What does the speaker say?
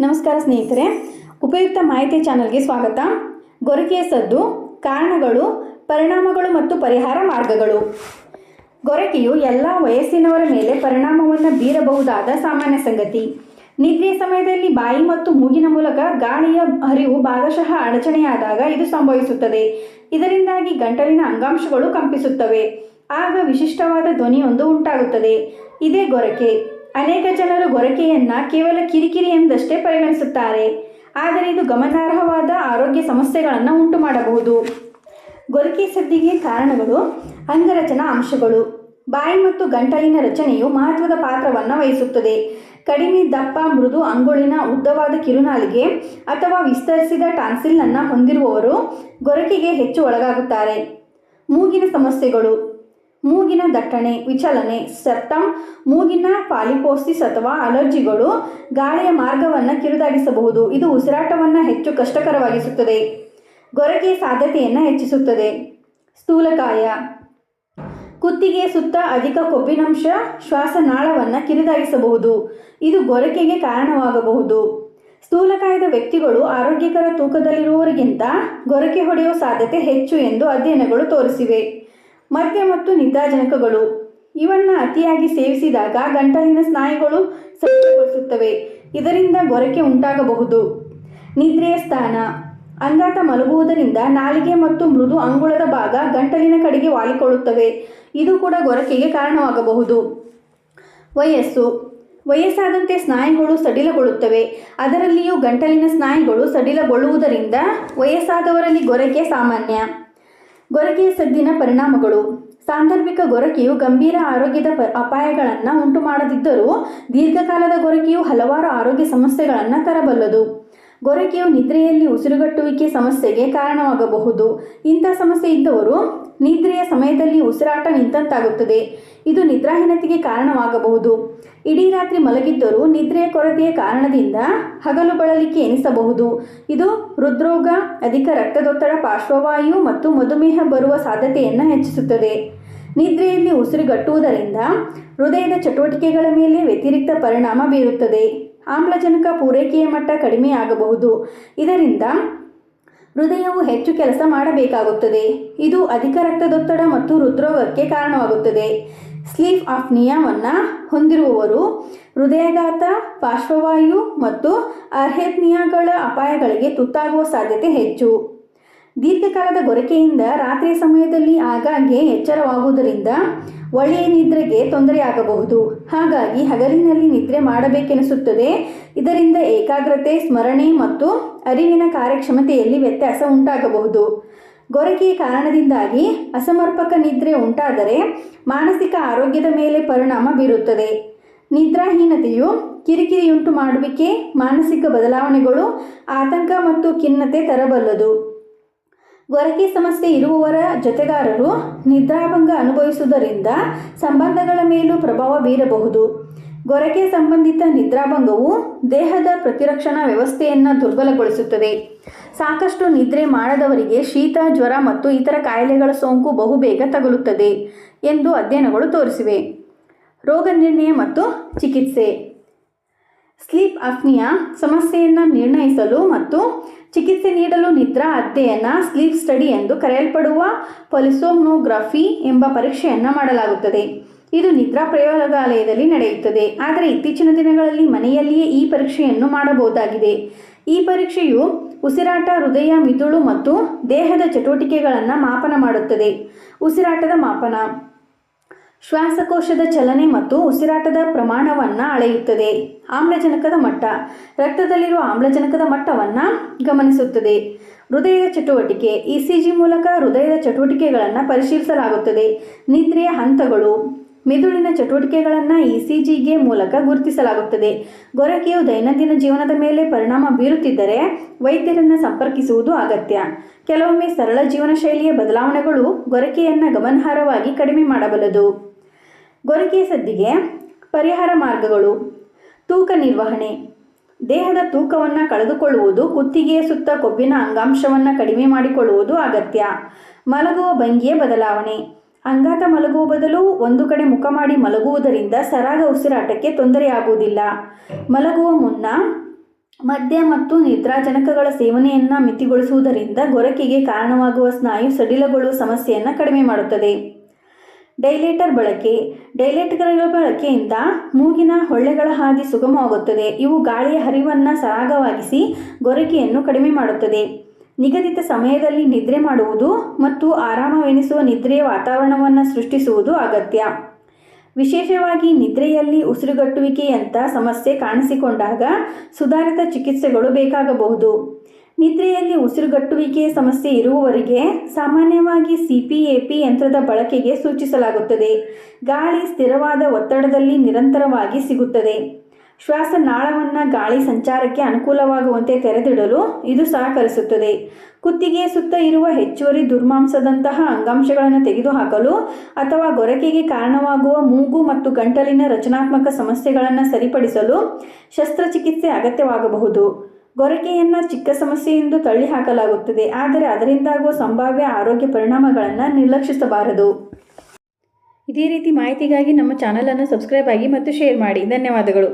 ನಮಸ್ಕಾರ ಸ್ನೇಹಿತರೆ, ಉಪಯುಕ್ತ ಮಾಹಿತಿ ಚಾನಲ್ಗೆ ಸ್ವಾಗತ. ಗೊರಕೆಯ ಸದ್ದು, ಕಾರಣಗಳು, ಪರಿಣಾಮಗಳು ಮತ್ತು ಪರಿಹಾರ ಮಾರ್ಗಗಳು. ಗೊರಕೆಯು ಎಲ್ಲ ವಯಸ್ಸಿನವರ ಮೇಲೆ ಪರಿಣಾಮವನ್ನು ಬೀರಬಹುದಾದ ಸಾಮಾನ್ಯ ಸಂಗತಿ. ನಿದ್ರೆಯ ಸಮಯದಲ್ಲಿ ಬಾಯಿ ಮತ್ತು ಮೂಗಿನ ಮೂಲಕ ಗಾಳಿಯ ಹರಿವು ಭಾಗಶಃ ಅಡಚಣೆಯಾದಾಗ ಇದು ಸಂಭವಿಸುತ್ತದೆ. ಇದರಿಂದಾಗಿ ಗಂಟಲಿನ ಅಂಗಾಂಶಗಳು ಕಂಪಿಸುತ್ತವೆ. ಆಗ ವಿಶಿಷ್ಟವಾದ ಧ್ವನಿಯೊಂದು ಉಂಟಾಗುತ್ತದೆ. ಇದೇ ಗೊರಕೆ. ಅನೇಕ ಜನರು ಗೊರಕೆಯನ್ನ ಕೇವಲ ಕಿರಿಕಿರಿ ಎಂದಷ್ಟೇ ಪರಿಗಣಿಸುತ್ತಾರೆ. ಆದರೆ ಇದು ಗಮನಾರ್ಹವಾದ ಆರೋಗ್ಯ ಸಮಸ್ಯೆಗಳನ್ನು ಉಂಟು ಮಾಡಬಹುದು ಗೊರಕೆ ಸದ್ದಿಗೆ ಕಾರಣಗಳು, ಅಂಗರಚನಾ ಅಂಶಗಳು. ಬಾಯಿ ಮತ್ತು ಗಂಟಲಿನ ರಚನೆಯು ಮಹತ್ವದ ಪಾತ್ರವನ್ನು ವಹಿಸುತ್ತದೆ. ಕಡಿಮೆ ದಪ್ಪ, ಮೃದು ಅಂಗುಳಿನ ಉದ್ದವಾದ ಕಿರುನಾಲಿಗೆ ಅಥವಾ ವಿಸ್ತರಿಸಿದ ಟಾನ್ಸಿಲ್ ಅನ್ನು ಹೊಂದಿರುವವರು ಗೊರಕೆಗೆ ಹೆಚ್ಚು ಒಳಗಾಗುತ್ತಾರೆ. ಮೂಗಿನ ಸಮಸ್ಯೆಗಳು. ಮೂಗಿನ ದಟ್ಟಣೆ, ವಿಚಲನೆ, ಸೆಪ್ಟಮ್, ಮೂಗಿನ ಪಾಲಿಪೋಸಿಸ್ ಅಥವಾ ಅಲರ್ಜಿಗಳು ಗಾಳಿಯ ಮಾರ್ಗವನ್ನು ಕಿರುದಾಗಿಸಬಹುದು. ಇದು ಉಸಿರಾಟವನ್ನು ಹೆಚ್ಚು ಕಷ್ಟಕರವಾಗಿಸುತ್ತದೆ. ಗೊರಕೆ ಸಾಧ್ಯತೆಯನ್ನು ಹೆಚ್ಚಿಸುತ್ತದೆ. ಸ್ಥೂಲಕಾಯ. ಕುತ್ತಿಗೆ ಸುತ್ತ ಅಧಿಕ ಕೊಬ್ಬಿನಂಶ ಶ್ವಾಸನಾಳವನ್ನು ಕಿರಿದಾಗಿಸಬಹುದು. ಇದು ಗೊರಕೆಗೆ ಕಾರಣವಾಗಬಹುದು. ಸ್ಥೂಲಕಾಯದ ವ್ಯಕ್ತಿಗಳು ಆರೋಗ್ಯಕರ ತೂಕದಲ್ಲಿರುವವರಿಗಿಂತ ಗೊರಕೆ ಹೊಡೆಯುವ ಸಾಧ್ಯತೆ ಹೆಚ್ಚು ಎಂದು ಅಧ್ಯಯನಗಳು ತೋರಿಸಿವೆ. ಮದ್ಯ ಮತ್ತು ನಿದ್ರಾಜನಕಗಳು. ಇವನ್ನು ಅತಿಯಾಗಿ ಸೇವಿಸಿದಾಗ ಗಂಟಲಿನ ಸ್ನಾಯುಗಳು ಸಕ್ರಿಯಗೊಳಿಸುತ್ತವೆ ಇದರಿಂದ ಗೊರಕೆ ಉಂಟಾಗಬಹುದು. ನಿದ್ರೆಯ ಸ್ಥಾನ. ಅಂಗಾತ ಮಲಗುವುದರಿಂದ ನಾಲಿಗೆ ಮತ್ತು ಮೃದು ಅಂಗುಳದ ಭಾಗ ಗಂಟಲಿನ ಕಡೆಗೆ ವಾಲಿಕೊಳ್ಳುತ್ತವೆ. ಇದು ಕೂಡ ಗೊರಕೆಗೆ ಕಾರಣವಾಗಬಹುದು. ವಯಸ್ಸು. ವಯಸ್ಸಾದಂತೆ ಸ್ನಾಯುಗಳು ಸಡಿಲಗೊಳ್ಳುತ್ತವೆ. ಅದರಲ್ಲಿಯೂ ಗಂಟಲಿನ ಸ್ನಾಯುಗಳು ಸಡಿಲಗೊಳ್ಳುವುದರಿಂದ ವಯಸ್ಸಾದವರಲ್ಲಿ ಗೊರಕೆ ಸಾಮಾನ್ಯ. ಗೊರಕೆಯ ಸದ್ದಿನ ಪರಿಣಾಮಗಳು. ಸಾಂದರ್ಭಿಕ ಗೊರಕೆಯು ಗಂಭೀರ ಆರೋಗ್ಯದ ಅಪಾಯಗಳನ್ನು ಉಂಟು ಮಾಡದಿದ್ದರೂ ದೀರ್ಘಕಾಲದ ಗೊರಕೆಯು ಹಲವಾರು ಆರೋಗ್ಯ ಸಮಸ್ಯೆಗಳನ್ನು ತರಬಲ್ಲದು. ಗೊರಕೆಯು ನಿದ್ರೆಯಲ್ಲಿ ಉಸಿರುಗಟ್ಟುವಿಕೆ ಸಮಸ್ಯೆಗೆ ಕಾರಣವಾಗಬಹುದು. ಇಂಥ ಸಮಸ್ಯೆ ಇದ್ದವರು ನಿದ್ರೆಯ ಸಮಯದಲ್ಲಿ ಉಸಿರಾಟ ನಿಂತಂತಾಗುತ್ತದೆ. ಇದು ನಿದ್ರಾಹೀನತೆಗೆ ಕಾರಣವಾಗಬಹುದು. ಇಡೀ ರಾತ್ರಿ ಮಲಗಿದ್ದರೂ ನಿದ್ರೆಯ ಕೊರತೆಯ ಕಾರಣದಿಂದ ಹಗಲು ಬಳಲಿಕೆ ಎನಿಸಬಹುದು. ಇದು ಹೃದ್ರೋಗ, ಅಧಿಕ ರಕ್ತದೊತ್ತಡ, ಪಾರ್ಶ್ವವಾಯು ಮತ್ತು ಮಧುಮೇಹ ಬರುವ ಸಾಧ್ಯತೆಯನ್ನು ಹೆಚ್ಚಿಸುತ್ತದೆ. ನಿದ್ರೆಯಲ್ಲಿ ಉಸಿರುಗಟ್ಟುವುದರಿಂದ ಹೃದಯದ ಚಟುವಟಿಕೆಗಳ ಮೇಲೆ ವ್ಯತಿರಿಕ್ತ ಪರಿಣಾಮ ಬೀರುತ್ತದೆ. ಆಮ್ಲಜನಕ ಪೂರೈಕೆಯ ಮಟ್ಟ ಕಡಿಮೆಯಾಗಬಹುದು ಇದರಿಂದ ಹೃದಯವು ಹೆಚ್ಚು ಕೆಲಸ ಮಾಡಬೇಕಾಗುತ್ತದೆ. ಇದು ಅಧಿಕ ರಕ್ತದೊತ್ತಡ ಮತ್ತು ಹೃದ್ರೋಗಕ್ಕೆ ಕಾರಣವಾಗುತ್ತದೆ. ಸ್ಲೀಪ್ ಆಫ್ನಿಯಾವನ್ನು ಹೊಂದಿರುವವರು ಹೃದಯಾಘಾತ, ಪಾರ್ಶ್ವವಾಯು ಮತ್ತು ಅರ್ಹೆತ್ನಿಯಾಗಳ ಅಪಾಯಗಳಿಗೆ ತುತ್ತಾಗುವ ಸಾಧ್ಯತೆ ಹೆಚ್ಚು. ದೀರ್ಘಕಾಲದ ಗೊರಕೆಯಿಂದ ರಾತ್ರಿಯ ಸಮಯದಲ್ಲಿ ಆಗಾಗ್ಗೆ ಎಚ್ಚರವಾಗುವುದರಿಂದ ಒಳ್ಳೆಯ ನಿದ್ರೆಗೆ ತೊಂದರೆಯಾಗಬಹುದು. ಹಾಗಾಗಿ ಹಗಲಿನಲ್ಲಿ ನಿದ್ರೆ ಮಾಡಬೇಕೆನಿಸುತ್ತದೆ. ಇದರಿಂದ ಏಕಾಗ್ರತೆ, ಸ್ಮರಣೆ ಮತ್ತು ಅರಿವಿನ ಕಾರ್ಯಕ್ಷಮತೆಯಲ್ಲಿ ವ್ಯತ್ಯಾಸ ಉಂಟಾಗಬಹುದು. ಗೊರಕೆಯ ಕಾರಣದಿಂದಾಗಿ ಅಸಮರ್ಪಕ ನಿದ್ರೆ ಉಂಟಾದರೆ ಮಾನಸಿಕ ಆರೋಗ್ಯದ ಮೇಲೆ ಪರಿಣಾಮ ಬೀರುತ್ತದೆ. ನಿದ್ರಾಹೀನತೆಯು ಕಿರಿಕಿರಿಯುಂಟು ಮಾಡುವಿಕೆ, ಮಾನಸಿಕ ಬದಲಾವಣೆಗಳು, ಆತಂಕ ಮತ್ತು ಖಿನ್ನತೆ ತರಬಲ್ಲದು. ಗೊರಕೆ ಸಮಸ್ಯೆ ಇರುವವರ ಜೊತೆಗಾರರು ನಿದ್ರಾಭಂಗ ಅನುಭವಿಸುವುದರಿಂದ ಸಂಬಂಧಗಳ ಮೇಲೂ ಪ್ರಭಾವ ಬೀರಬಹುದು. ಗೊರಕೆ ಸಂಬಂಧಿತ ನಿದ್ರಾಭಂಗವು ದೇಹದ ಪ್ರತಿರಕ್ಷಣಾ ವ್ಯವಸ್ಥೆಯನ್ನು ದುರ್ಬಲಗೊಳಿಸುತ್ತದೆ. ಸಾಕಷ್ಟು ನಿದ್ರೆ ಮಾಡದವರಿಗೆ ಶೀತ, ಜ್ವರ ಮತ್ತು ಇತರ ಕಾಯಿಲೆಗಳ ಸೋಂಕು ಬಹುಬೇಗ ತಗುಲುತ್ತದೆ ಎಂದು ಅಧ್ಯಯನಗಳು ತೋರಿಸಿವೆ. ರೋಗ ನಿರ್ಣಯ ಮತ್ತು ಚಿಕಿತ್ಸೆ. ಸ್ಲೀಪ್ ಅಫ್ನಿಯಾ ಸಮಸ್ಯೆಯನ್ನು ನಿರ್ಣಯಿಸಲು ಮತ್ತು ಚಿಕಿತ್ಸೆ ನೀಡಲು ನಿದ್ರಾ ಅಧ್ಯಯನ ಸ್ಲೀಪ್ ಸ್ಟಡಿ ಎಂದು ಕರೆಯಲ್ಪಡುವ ಪೊಲಿಸೋಮ್ನೋಗ್ರಫಿ ಎಂಬ ಪರೀಕ್ಷೆಯನ್ನು ಮಾಡಲಾಗುತ್ತದೆ. ಇದು ನಿದ್ರಾ ಪ್ರಯೋಗಾಲಯದಲ್ಲಿ ನಡೆಯುತ್ತದೆ. ಆದರೆ ಇತ್ತೀಚಿನ ದಿನಗಳಲ್ಲಿ ಮನೆಯಲ್ಲಿಯೇ ಈ ಪರೀಕ್ಷೆಯನ್ನು ಮಾಡಬಹುದಾಗಿದೆ. ಈ ಪರೀಕ್ಷೆಯು ಉಸಿರಾಟ, ಹೃದಯ, ಮಿದುಳು ಮತ್ತು ದೇಹದ ಚಟುವಟಿಕೆಗಳನ್ನು ಮಾಪನ ಮಾಡುತ್ತದೆ. ಉಸಿರಾಟದ ಮಾಪನ. ಶ್ವಾಸಕೋಶದ ಚಲನೆ ಮತ್ತು ಉಸಿರಾಟದ ಪ್ರಮಾಣವನ್ನು ಅಳೆಯುತ್ತದೆ. ಆಮ್ಲಜನಕದ ಮಟ್ಟ. ರಕ್ತದಲ್ಲಿರುವ ಆಮ್ಲಜನಕದ ಮಟ್ಟವನ್ನು ಗಮನಿಸುತ್ತದೆ. ಹೃದಯದ ಚಟುವಟಿಕೆ. ಇ ಸಿ ಜಿ ಮೂಲಕ ಹೃದಯದ ಚಟುವಟಿಕೆಗಳನ್ನು ಪರಿಶೀಲಿಸಲಾಗುತ್ತದೆ. ನಿದ್ರೆಯ ಹಂತಗಳು. ಮೆದುಳಿನ ಚಟುವಟಿಕೆಗಳನ್ನು ಇ ಸಿ ಜಿಗೆ ಮೂಲಕ ಗುರುತಿಸಲಾಗುತ್ತದೆ. ಗೊರಕೆಯು ದೈನಂದಿನ ಜೀವನದ ಮೇಲೆ ಪರಿಣಾಮ ಬೀರುತ್ತಿದ್ದರೆ ವೈದ್ಯರನ್ನು ಸಂಪರ್ಕಿಸುವುದು ಅಗತ್ಯ. ಕೆಲವೊಮ್ಮೆ ಸರಳ ಜೀವನ ಶೈಲಿಯ ಬದಲಾವಣೆಗಳು ಗೊರಕೆಯನ್ನು ಗಮನಾರ್ಹವಾಗಿ ಕಡಿಮೆ ಮಾಡಬಲ್ಲದು. ಗೊರಕೆಯ ಸದ್ದಿಗೆ ಪರಿಹಾರ ಮಾರ್ಗಗಳು. ತೂಕ ನಿರ್ವಹಣೆ. ದೇಹದ ತೂಕವನ್ನು ಕಳೆದುಕೊಳ್ಳುವುದು, ಕುತ್ತಿಗೆಯ ಸುತ್ತ ಕೊಬ್ಬಿನ ಅಂಗಾಂಶವನ್ನು ಕಡಿಮೆ ಮಾಡಿಕೊಳ್ಳುವುದು ಅಗತ್ಯ. ಮಲಗುವ ಭಂಗಿಯ ಬದಲಾವಣೆ. ಅಂಗಾತ ಮಲಗುವ ಬದಲು ಒಂದು ಕಡೆ ಮುಖ ಮಾಡಿ ಮಲಗುವುದರಿಂದ ಸರಾಗ ಉಸಿರಾಟಕ್ಕೆ ತೊಂದರೆಯಾಗುವುದಿಲ್ಲ. ಮಲಗುವ ಮುನ್ನ ಮದ್ಯ ಮತ್ತು ನಿದ್ರಾಜನಕಗಳ ಸೇವನೆಯನ್ನು ಮಿತಿಗೊಳಿಸುವುದರಿಂದ ಗೊರಕೆಗೆ ಕಾರಣವಾಗುವ ಸ್ನಾಯು ಸಡಿಲಗೊಳ್ಳುವ ಸಮಸ್ಯೆಯನ್ನು ಕಡಿಮೆ ಮಾಡುತ್ತದೆ. ಡೈಲೇಟರ್ ಬಳಕೆ ಡೈಲೇಟರ್ಗಳ ಬಳಕೆಯಿಂದ ಮೂಗಿನ ಹೊಳ್ಳೆಗಳ ಹಾದಿ ಸುಗಮವಾಗುತ್ತದೆ. ಇವು ಗಾಳಿಯ ಹರಿವನ್ನು ಸರಾಗವಾಗಿಸಿ ಗೊರಕೆಯನ್ನು ಕಡಿಮೆ ಮಾಡುತ್ತದೆ. ನಿಗದಿತ ಸಮಯದಲ್ಲಿ ನಿದ್ರೆ ಮಾಡುವುದು ಮತ್ತು ಆರಾಮವೆನಿಸುವ ನಿದ್ರೆಯ ವಾತಾವರಣವನ್ನು ಸೃಷ್ಟಿಸುವುದು ಅಗತ್ಯ. ವಿಶೇಷವಾಗಿ ನಿದ್ರೆಯಲ್ಲಿ ಉಸಿರುಗಟ್ಟುವಿಕೆಯಂಥ ಸಮಸ್ಯೆ ಕಾಣಿಸಿಕೊಂಡಾಗ ಸುಧಾರಿತ ಚಿಕಿತ್ಸೆಗಳು ಬೇಕಾಗಬಹುದು. ನಿದ್ರೆಯಲ್ಲಿ ಉಸಿರುಗಟ್ಟುವಿಕೆ ಸಮಸ್ಯೆ ಇರುವವರಿಗೆ ಸಾಮಾನ್ಯವಾಗಿ ಸಿ ಪಿ ಎ ಪಿ ಯಂತ್ರದ ಬಳಕೆಗೆ ಸೂಚಿಸಲಾಗುತ್ತದೆ. ಗಾಳಿ ಸ್ಥಿರವಾದ ಒತ್ತಡದಲ್ಲಿ ನಿರಂತರವಾಗಿ ಸಿಗುತ್ತದೆ. ಶ್ವಾಸನಾಳವನ್ನು ಗಾಳಿ ಸಂಚಾರಕ್ಕೆ ಅನುಕೂಲವಾಗುವಂತೆ ತೆರೆದಿಡಲು ಇದು ಸಹಕರಿಸುತ್ತದೆ. ಕುತ್ತಿಗೆ ಸುತ್ತ ಇರುವ ಹೆಚ್ಚುವರಿ ದುರ್ಮಾಂಸದಂತಹ ಅಂಗಾಂಶಗಳನ್ನು ತೆಗೆದುಹಾಕಲು ಅಥವಾ ಗೊರಕೆಗೆ ಕಾರಣವಾಗುವ ಮೂಗು ಮತ್ತು ಗಂಟಲಿನ ರಚನಾತ್ಮಕ ಸಮಸ್ಯೆಗಳನ್ನು ಸರಿಪಡಿಸಲು ಶಸ್ತ್ರಚಿಕಿತ್ಸೆ ಅಗತ್ಯವಾಗಬಹುದು. ಗೊರಕೆಯನ್ನು ಚಿಕ್ಕ ಸಮಸ್ಯೆ ಎಂದು ತಳ್ಳಿಹಾಕಲಾಗುತ್ತದೆ, ಆದರೆ ಅದರಿಂದಾಗುವ ಸಂಭಾವ್ಯ ಆರೋಗ್ಯ ಪರಿಣಾಮಗಳನ್ನು ನಿರ್ಲಕ್ಷಿಸಬಾರದು. ಇದೇ ರೀತಿ ಮಾಹಿತಿಗಾಗಿ ನಮ್ಮ ಚಾನಲನ್ನು ಸಬ್ಸ್ಕ್ರೈಬ್ ಆಗಿ ಮತ್ತು ಶೇರ್ ಮಾಡಿ. ಧನ್ಯವಾದಗಳು.